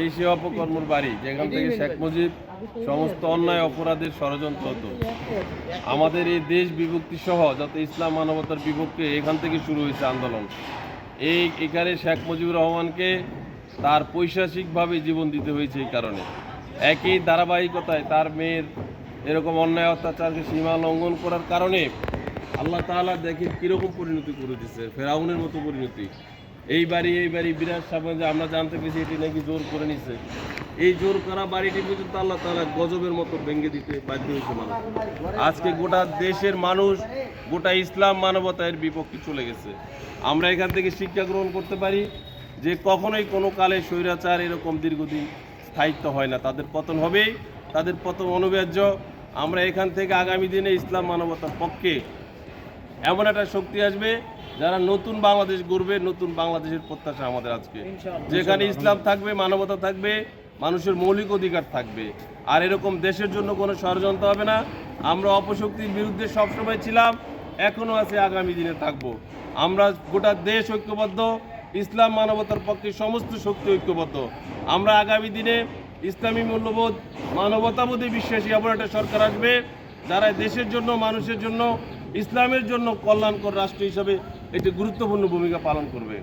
এই সে অপকর্মর বাড়ি, যেখান থেকে শেখ মুজিব সমস্ত অন্যায় অপরাধের ষড়যন্ত্র হতো আমাদের এই দেশ বিভক্তি সহ যত ইসলাম মানবতার বিপক্ষে এখান থেকে শুরু হয়েছে আন্দোলন। এই এখানে শেখ মুজিবুর রহমানকে তার পৈশাসিকভাবে জীবন দিতে হয়েছে এই কারণে। একই ধারাবাহিকতায় তার মেয়ের এরকম অন্যায় অত্যাচারকে সীমা লঙ্ঘন করার কারণে আল্লাহ তাআলা দেখে কীরকম পরিণতি করে দিচ্ছে ফেরাউনের মতো পরিণতি। এই বাড়ি এই বাড়ি বিরাট সামনে আমরা জানতে পেরেছি এটি নাকি জোর করে নিছে। এই জোর করা বাড়িটি পর্যন্ত আল্লাহ তাআলা গজবের মতো ভেঙে দিতে বাধ্য হয়েছে মানুষ। আজকে গোটা দেশের মানুষ, গোটা ইসলাম মানবতার বিপক্ষে চলে গেছে। আমরা এখান থেকে শিক্ষা গ্রহণ করতে পারি যে কখনোই কোনো কালে স্বৈরাচার এরকম দীর্ঘদিন স্থায়িত্ব হয় না। তাদের পতন হবেই, তাদের পতন অনিবার্য আমরা এখান থেকে আগামী দিনে ইসলাম মানবতার পক্ষে এমন একটা শক্তি আসবে যারা নতুন বাংলাদেশ গড়বে নতুন বাংলাদেশের প্রত্যাশা আমাদের আজকে। যেখানে ইসলাম থাকবে মানবতা থাকবে মানুষের মৌলিক অধিকার থাকবে। আর এরকম দেশের জন্য কোনো ষড়যন্ত্র হবে না। আমরা অপশক্তির বিরুদ্ধে সবসময় ছিলাম এখনও আছে আগামী দিনে থাকব। আমরা গোটা দেশ ঐক্যবদ্ধ ইসলাম মানবতার পক্ষে সমস্ত শক্তি ঐক্যবদ্ধ। আমরা আগামী দিনে ইসলামী মূল্যবোধ মানবতাবোধে বিশ্বাসী এমন একটা সরকার আসবে যারা দেশের জন্য, মানুষের জন্য, ইসলামের জন্য কল্যাণকর রাষ্ট্র হিসাবে একটি গুরুত্বপূর্ণ ভূমিকা পালন করবে।